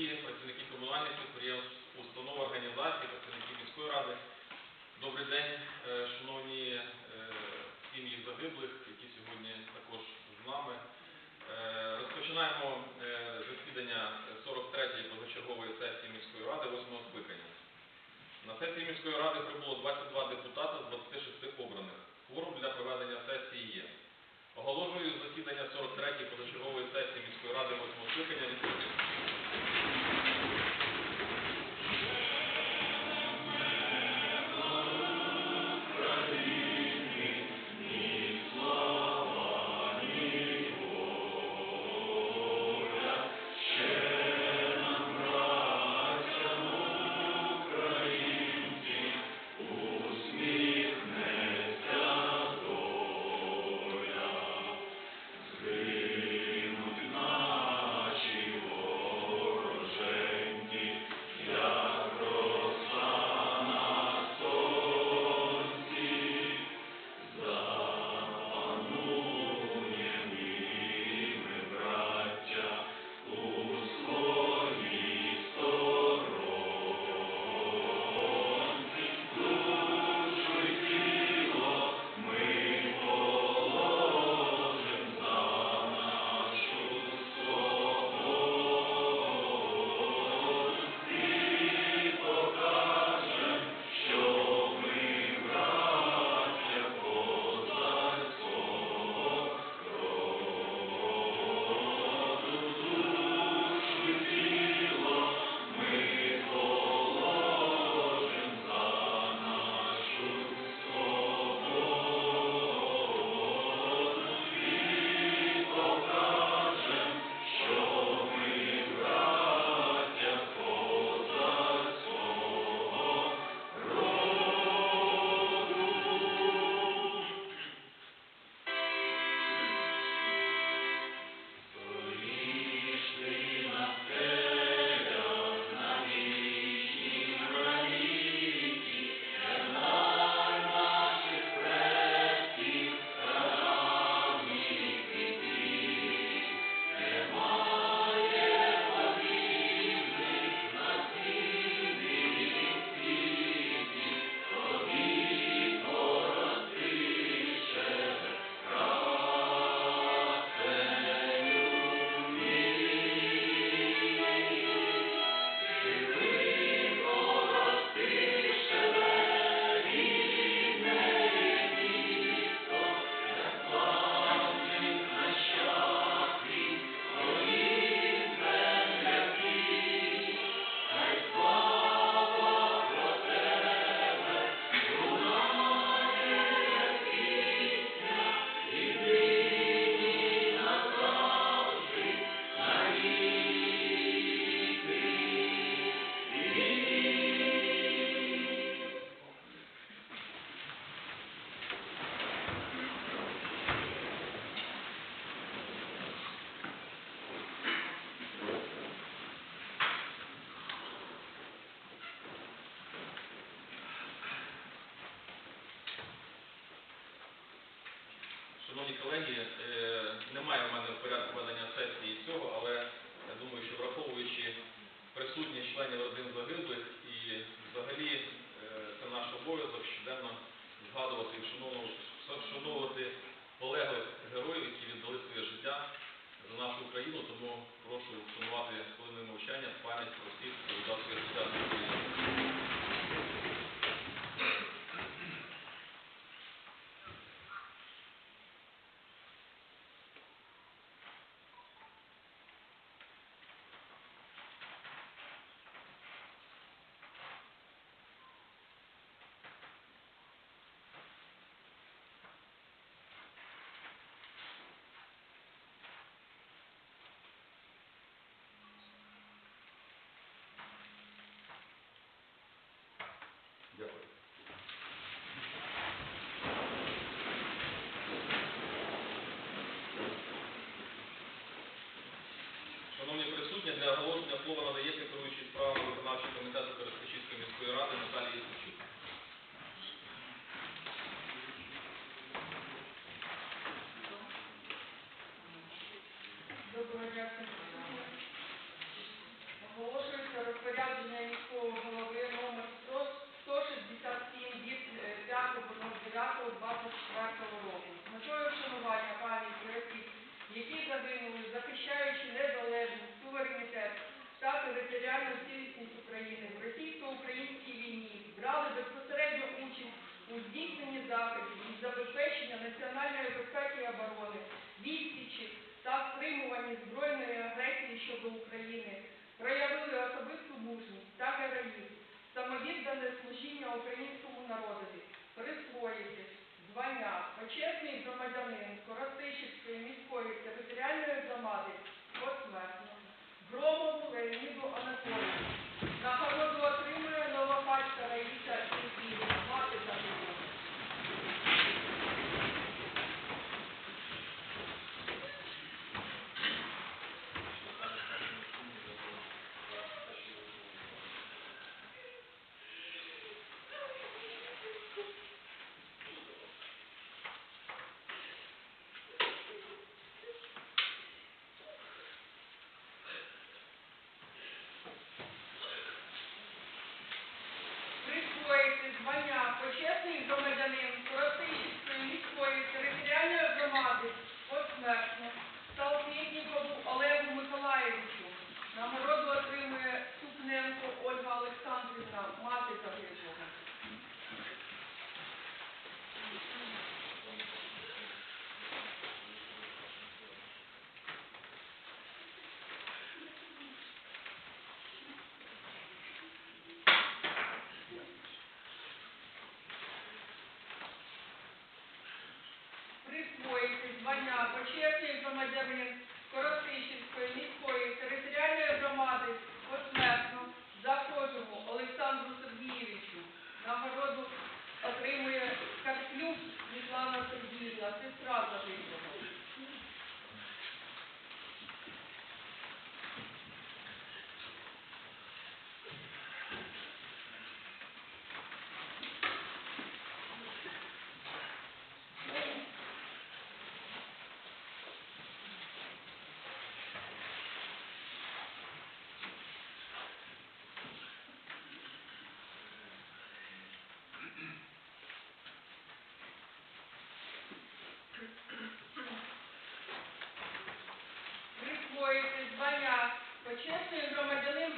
водії, працівники комунальних підприємств, установ, організацій, працівники міської ради. Добрий день, е, шановні е, сім'ї загиблих, які сьогодні також з нами. Е, Розпочинаємо засідання 43-ї позачергової сесії міської ради 8 скликання. На сесії міської ради прибуло 22 депутата з 26 обраних. Кворум для проведення сесії є. Оголошую засідання 43-ї позачергової сесії міської ради 8 скликання відкритим. Шановні колеги, е, немає в мене в порядку ведення сесії цього, але я думаю, що враховуючи присутність членів родин загиблих і взагалі е, це наш обов'язок щоденно згадувати і вшановувати, для оголошення слова надається керуючий справами виконавчого комітету Коростишівської міської ради Наталії Ясничук. Доброго дня. Оголошується розпорядження міського голови номер 167 від е, 5.09.24 року. З метою вшанування пам'яті, які загинули, захищаючи незалежність створювалися штати територіальних цілісність України в російсько-українській війні, брали безпосередню участь у здійсненні заходів із забезпечення національної безпеки і оборони, відсічі та стримуванні збройної агресії щодо України, проявили особисту мужність та героїзм, самовіддане служіння українському народові, присвоїти звання, почесний громадянин Коростишівської міської територіальної громади посмертно. Громову Леоніду Анатолійовичу. звання почесний громадянин Коростишівської міської територіальної громади присвоюється звання почесний громадянин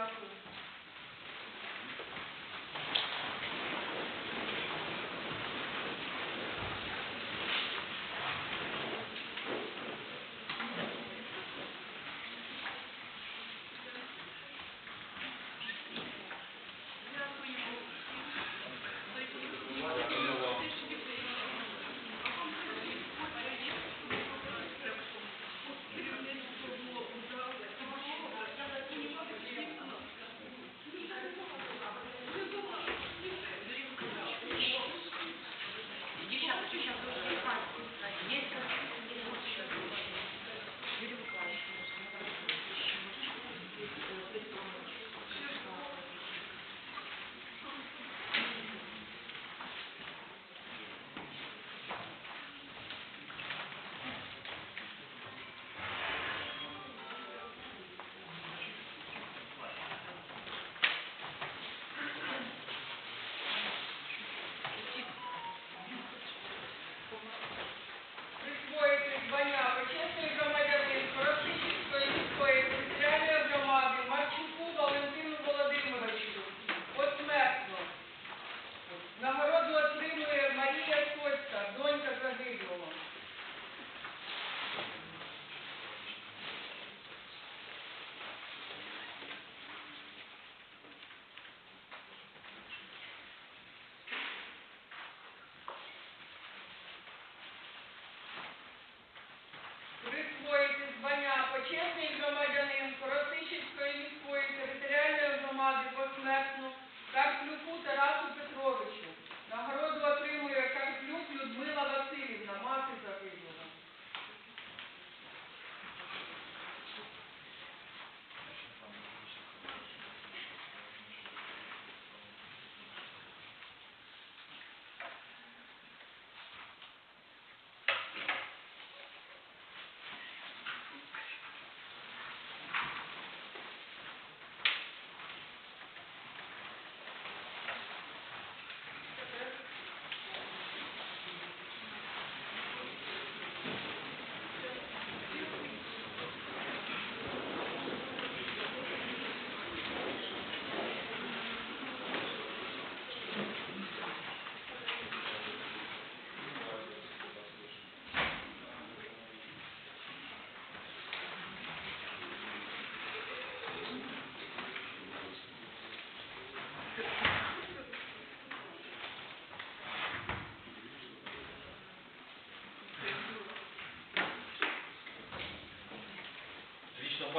Дякую. champions on my journey.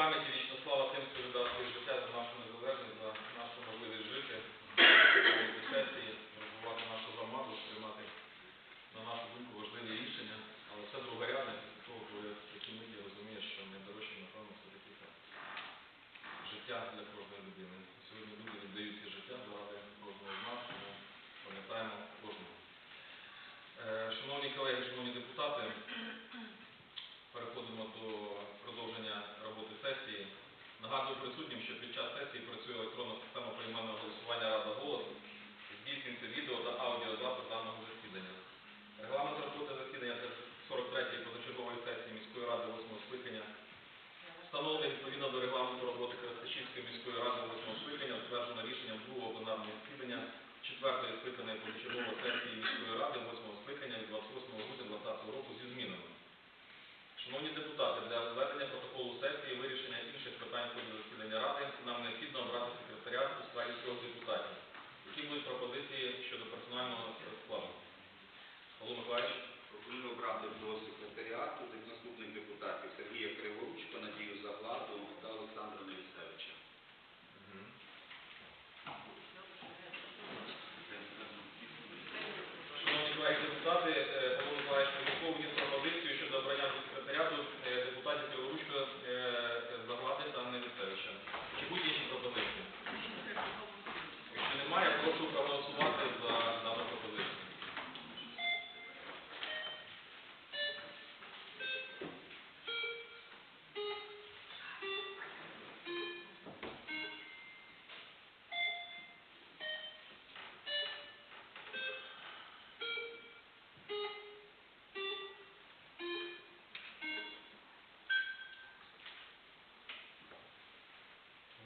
тим, Нагадую присутнім, що під час сесії працює електронна система поіменного голосування Рада голос. Здійснюється відео та аудіозапис даного засідання. Регламент роботи засідання 43-ї позачергової сесії міської ради 8 скликання встановлений відповідно до регламенту роботи Крастачівської міської ради 8 скликання, затверджено рішенням другого пленарного засідання 4-ї скликаної позачергової сесії міської ради 8 скликання від 28 грудня 2020 року зі змінами. Шановні депутати, для введення протоколу сесії, вирішення інших питань ходу засідання Ради нам необхідно обрати секретаріат у складі трьох депутатів. Які будуть пропозиції щодо персонального складу? Павло Миколаївич? Пропоную обрати до секретаріату тих наступних депутатів Сергія Криворучка, Надію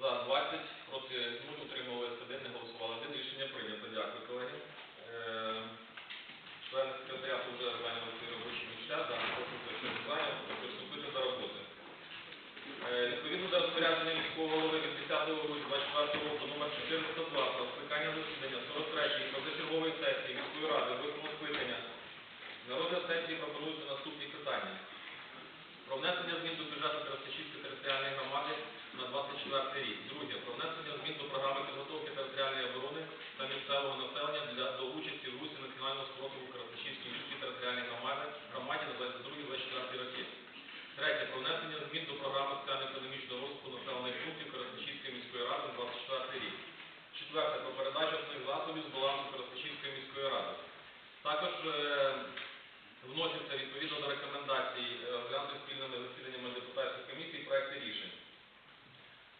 За 20, проти 0, утримувалися 1, не голосували 1. Рішення прийнято. Дякую, колеги. Е, Члени секретаріату вже зайняли свої робочі місця. Зараз прошу хто ще не зайняв, приступити до роботи. Е, Відповідно до розпорядження міського голови від 10 грудня 24 року номер 402 про скликання засідання 43-ї позачергової сесії міської ради 8 скликання на розгляд сесії пропонуються наступні питання. Про внесення змін до бюджету Красичівської територіальної громади на 24 рік. Друге. Про внесення змін до програми підготовки територіальної оборони та місцевого населення для до участі в русі національного спротиву Красичівській міській територіальній громади, громаді на 22-24 роки. Третє. Про внесення змін до програми соціально-економічного розвитку населених пунктів Красичівської міської ради на 24 рік. Четверте. Про передачу основних засобів з балансу Красичівської міської ради. Також е, вносяться відповідно до рекомендацій е, розглянути спільними засіданнями депутатських комісій проекти рішень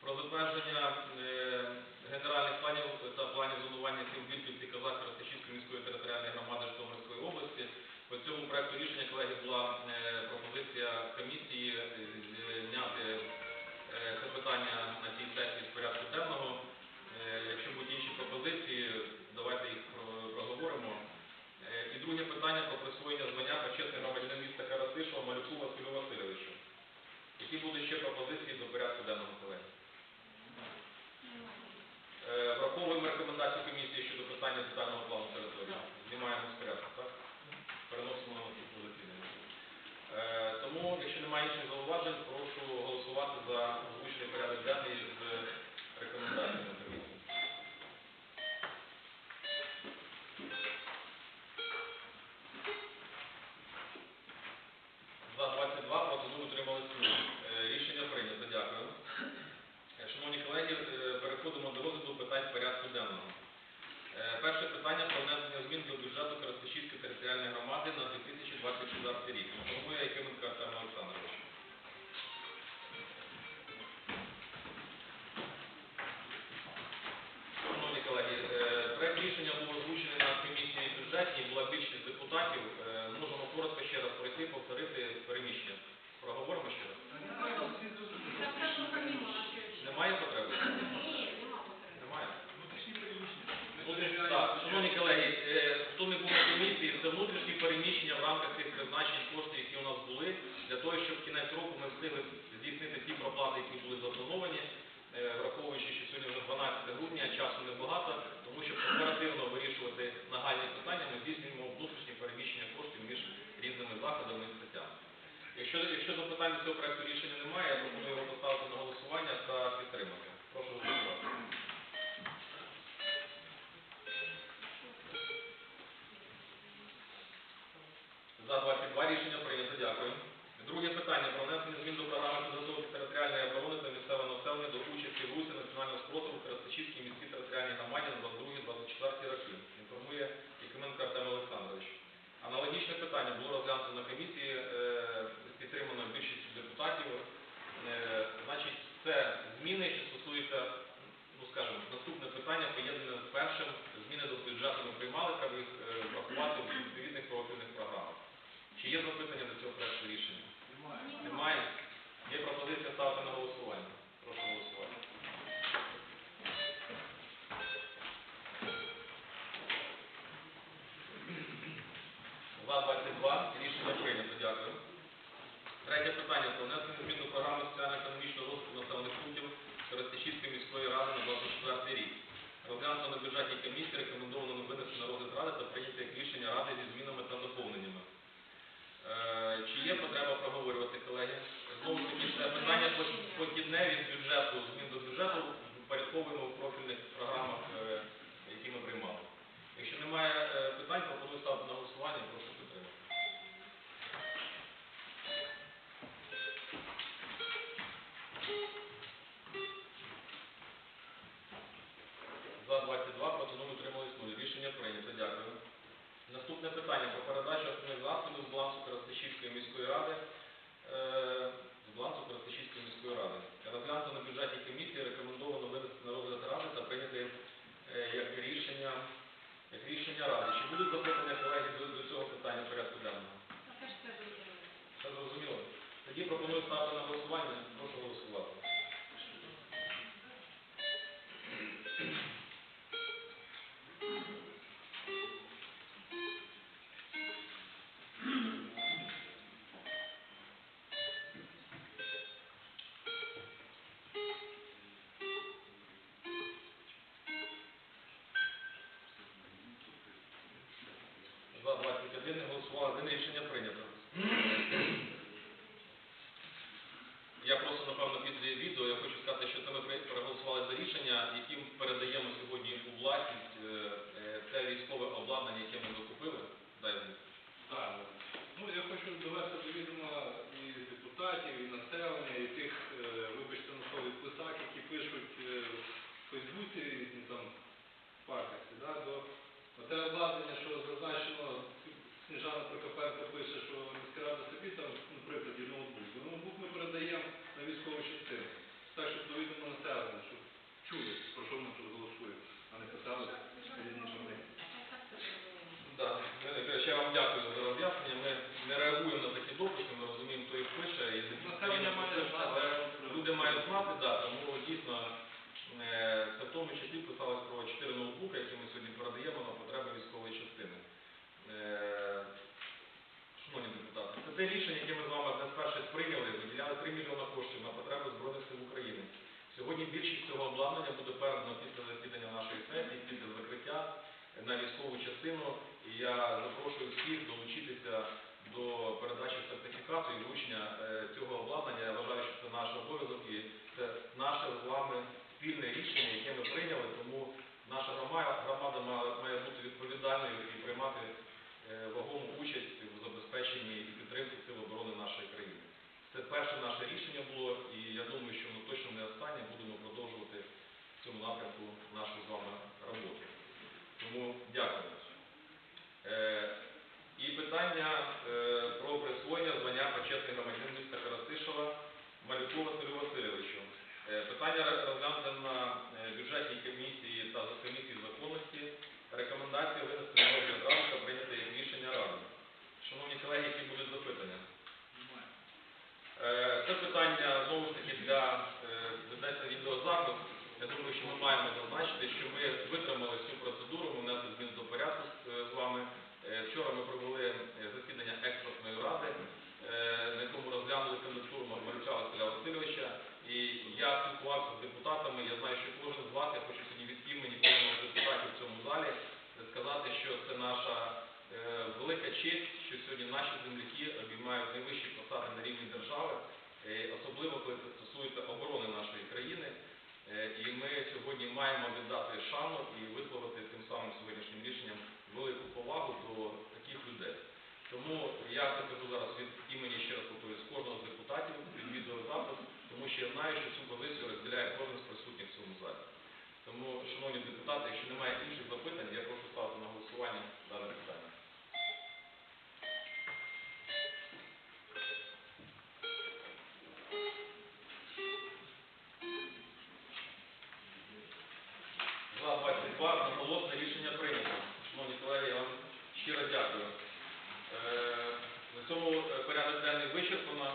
про затвердження е, генеральних планів та планів зонування сіл Білківці Казак Ростачівської міської територіальної громади Житомирської області. По цьому проекту рішення, колеги, була е, пропозиція комісії е, зняти це питання на цій сесії з порядку денного. Якщо будуть інші пропозиції, давайте їх про- проговоримо. І друге питання про присвоєння звання почесний громадянин міста Каратишева Малюку Василю Васильовичу. Які будуть ще пропозиції до порядку денного колеги? Е, Враховуємо рекомендацію комісії щодо питання детального плану території. Знімаємо з порядку, так? Переносимо на наступну засідання. Е, Тому, якщо немає інших зауважень, прошу голосувати за озвучений порядок денний внутрішні переміщення в рамках тих призначень коштів, які у нас були, для того, щоб в кінець року ми встигли здійснити ті проплати, які були заплановані, е, враховуючи, що сьогодні вже 12 грудня, часу небагато, тому що оперативно вирішувати нагальні питання, ми здійснюємо внутрішні переміщення коштів між різними заходами і статтями. Якщо, якщо запитань до цього проєкту рішення немає, я пропоную. За 22 рішення прийнято. Дякую. Друге питання враховуємо в профільних програмах, е, які ми приймали. Якщо немає е, питань, пропоную ставити на голосування. За 21 не голосували. Не рішення прийнято. Я просто, напевно, під відео я хочу сказати, що те ми проголосували за рішення, яким передаємо Сьогодні більшість цього обладнання буде передано після засідання нашої сесії, після закриття на військову частину. І я запрошую всіх долучитися до передачі сертифікату і вручення е, цього обладнання. Я вважаю, що це наш обов'язок і це наше з вами спільне рішення, яке ми прийняли. Тому наша громада має бути відповідальною і приймати е, вагому участь в забезпеченні і підтримці сил оборони нашої країни. Це перше наше рішення було, і я думаю, що воно точно не останнє, будемо продовжувати в цьому напрямку нашу з вами роботу. Тому дякую. Е, і питання е, про присвоєння звання почесний громадянин міста Карастишева Малюку Василю Васильовичу. Е, питання розглянуто на е, бюджетній комісії та комісії законності. Рекомендація винести на розгляд та прийняти як рішення ради. Шановні колеги, які будуть запитання? Е, це питання знову ж таки для е, ведення відеозапис. Я думаю, що ми маємо зазначити, що ми витримали всю процедуру. одноголосне рішення прийнято. Шановні колеги, я вам щиро дякую. Е, на цьому е, порядок денний вичерпано.